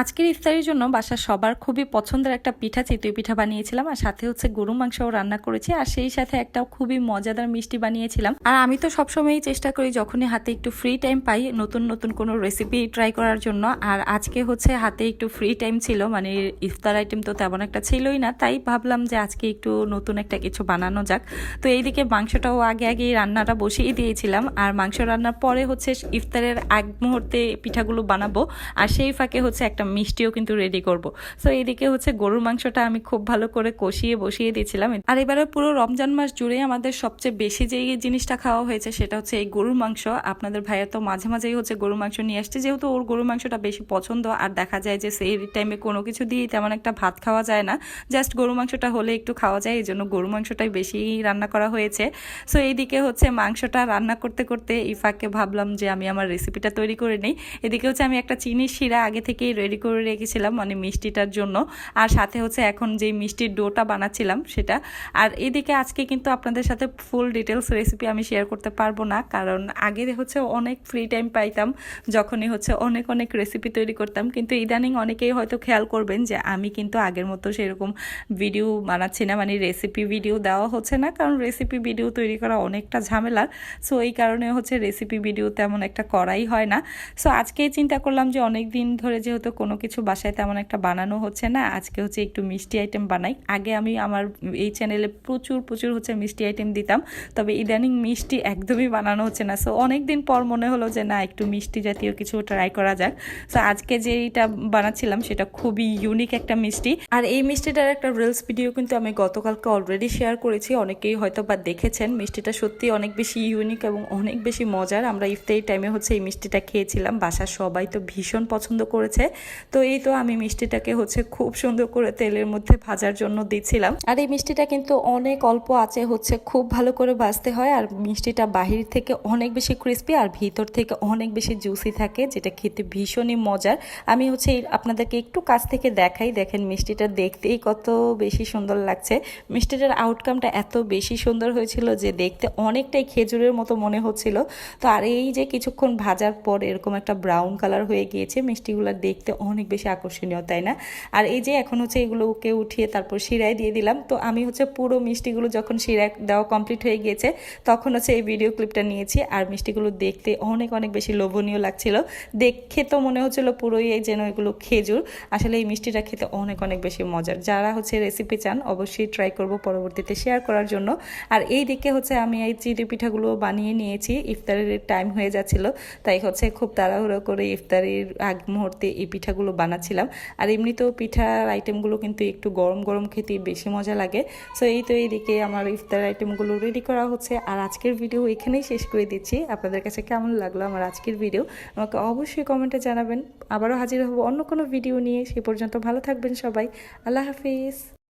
আজকের ইফতারির জন্য বাসার সবার খুবই পছন্দের একটা পিঠা চিতই পিঠা বানিয়েছিলাম, আর সাথে হচ্ছে গরু মাংসও রান্না করেছি, আর সেই সাথে একটা খুবই মজাদার মিষ্টি বানিয়েছিলাম। আর আমি তো সবসময়ই চেষ্টা করি যখনই হাতে একটু ফ্রি টাইম পাই নতুন নতুন কোনো রেসিপি ট্রাই করার জন্য, আর আজকে হচ্ছে হাতে একটু ফ্রি টাইম ছিল মানে ইফতার আইটেম তো তেমন একটা ছিলই না, তাই ভাবলাম যে আজকে একটু নতুন একটা কিছু বানানো যাক। তো এইদিকে মাংসটাও আগে আগেই রান্নাটা বসিয়ে দিয়েছিলাম, আর মাংস রান্নার পরে হচ্ছে ইফতারের আগ মুহূর্তে পিঠাগুলো বানাবো, আর সেই ফাঁকে হচ্ছে একটা মিষ্টিও কিন্তু রেডি করব। সো এইদিকে হচ্ছে গরুর মাংসটা আমি খুব ভালো করে কষিয়ে বসিয়ে দিয়েছিলাম। আর এবারে পুরো রমজান মাস জুড়ে আমাদের সবচেয়ে বেশি যে জিনিসটা খাওয়া হয়েছে সেটা হচ্ছে এই গরুর মাংস। আপনাদের ভাইয়া তো মাঝে মাঝেই হচ্ছে গরুর মাংস নিয়ে আসছে। যেহেতু ওর গরুর মাংসটা বেশি পছন্দ, আর দেখা যায় যে সেই টাইমে কোনো কিছু দিয়ে তেমন একটা ভাত খাওয়া যায় না। জাস্ট গরু মাংসটা হলে একটু খাওয়া যায়, এই জন্য গরু মাংসটাই বেশি রান্না করা হয়েছে। সো এইদিকে হচ্ছে মাংসটা রান্না করতে করতে ইফাকে ভাবলাম যে আমি আমার রেসিপিটা তৈরি করে নিই। এদিকে হচ্ছে আমি একটা চিনির শিরা আগে থেকেই রেডি করে রেখেছিলাম মানে মিষ্টিটার জন্য। আর সাথে হচ্ছে এখন যে মিষ্টির ডোটা বানাচ্ছিলাম সেটা। আর এদিকে আজকে কিন্তু আপনাদের সাথে ফুল ডিটেলস রেসিপি আমি শেয়ার করতে পারব না, কারণ আগে হচ্ছে অনেক ফ্রি টাইম পাইতাম, যখনই হচ্ছে অনেক অনেক রেসিপি তৈরি করতাম। কিন্তু ইদানিং অনেকেই হয়তো খেয়াল করবেন যে আমি কিন্তু আগের মতো সেরকম ভিডিও বানাচ্ছি না মানে রেসিপি ভিডিও দেওয়া হচ্ছে না, কারণ রেসিপি ভিডিও তৈরি করা অনেকটা ঝামেলার। সো এই কারণে হচ্ছে রেসিপি ভিডিও তেমন একটা করাই হয় না। সো আজকেই চিন্তা করলাম যে অনেক দিন ধরে যেহেতু কোনো কিছু বাসায় তেমন একটা বানানো হচ্ছে না। আজকে হচ্ছে একটু মিষ্টি আইটেম বানাই। আগে আমি আমার এই চ্যানেলে প্রচুর প্রচুর হচ্ছে মিষ্টি আইটেম দিতাম। তবে ইদানিং মিষ্টি একদমই বানানো হচ্ছে না। সো অনেক দিন পর মনে হলো যে, না, একটু মিষ্টি জাতীয় কিছু ট্রাই করা যাক। সো আজকে যেইটা বানাচ্ছিলাম, সেটা খুবই ইউনিক একটা মিষ্টি। আর এই মিষ্টিটার একটা রিলস ভিডিও কিন্তু আমি গতকালকে অলরেডি শেয়ার করেছি। অনেকেই হয়তো বা দেখেছেন। মিষ্টিটা সত্যি অনেক বেশি ইউনিক এবং অনেক বেশি মজার। আমরা ইফতারি টাইমে হচ্ছে এই মিষ্টিটা খেয়েছিলাম। বাসার সবাই তো ভীষণ পছন্দ করেছে। তো এই তো আমি মিষ্টিটাকে হচ্ছে খুব সুন্দর করে তেলের মধ্যে ভাজার জন্য দিচ্ছিলাম। আর এই মিষ্টিটা কিন্তু অনেক অল্প আছে, হচ্ছে খুব ভালো করে ভাজতে হয়। আর মিষ্টিটা বাহির থেকে অনেক বেশি ক্রিস্পি আর ভিতর থেকে অনেক বেশি জুসি থাকে, যেটা খেতে ভীষণই মজার। আমি হচ্ছে আপনাদেরকে একটু কাছ থেকে দেখাই, দেখেন মিষ্টিটা দেখতেই কত বেশি সুন্দর লাগছে। মিষ্টিটার আউটকামটা এত বেশি সুন্দর হয়েছিল যে দেখতে অনেকটাই খেজুরের মতো মনে হচ্ছিল। তো আর এই যে কিছুক্ষণ ভাজার পর এরকম একটা ব্রাউন কালার হয়ে গিয়েছে, মিষ্টিগুলো দেখতে অনেক বেশি আকর্ষণীয়, তাই না? আর এই যে এখন হচ্ছে এগুলোকে উঠিয়ে তারপর শিরায় দিয়ে দিলাম, তো আমি হচ্ছে পুরো মিষ্টিগুলো যখন শিরায় দেওয়া কমপ্লিট হয়ে গিয়েছে, তখন হচ্ছে এই ভিডিও ক্লিপটা নিয়েছি। আর মিষ্টিগুলো দেখতে অনেক অনেক বেশি লোভনীয় লাগছিল। দেখে তো মনে হচ্ছিল পুরোই এই যেন এগুলো খেজুর। আসলে এই মিষ্টিটা খেতে অনেক অনেক বেশি মজার। যারা হচ্ছে রেসিপি চান, অবশ্যই ট্রাই করব পরবর্তীতে শেয়ার করার জন্য। আর এই দিকে হচ্ছে আমি এই চিড়ি পিঠাগুলো বানিয়ে নিয়েছি, ইফতারের টাইম হয়ে যাচ্ছিল। তাই হচ্ছে খুব তাড়াহুড়ো করে ইফতারির আগ মুহূর্তে এই পিঠাগুলো বানাচ্ছিলাম। আর এমনিতেও পিঠার আইটেমগুলো কিন্তু একটু গরম গরম খেতে বেশি মজা লাগে। সো এই তো এইদিকে আমার ইফতার আইটেমগুলো রেডি করা হচ্ছে। আর আজকের ভিডিও এখানেই শেষ করে দিচ্ছি। আপনাদের কাছে কেমন লাগল আমার আজকের ভিডিও আমাকে অবশ্যই কমেন্টে জানাবেন। আবারও হাজির হব অন্য কোনো ভিডিও নিয়ে। সে পর্যন্ত ভালো থাকবেন সবাই। আল্লাহ হাফিজ।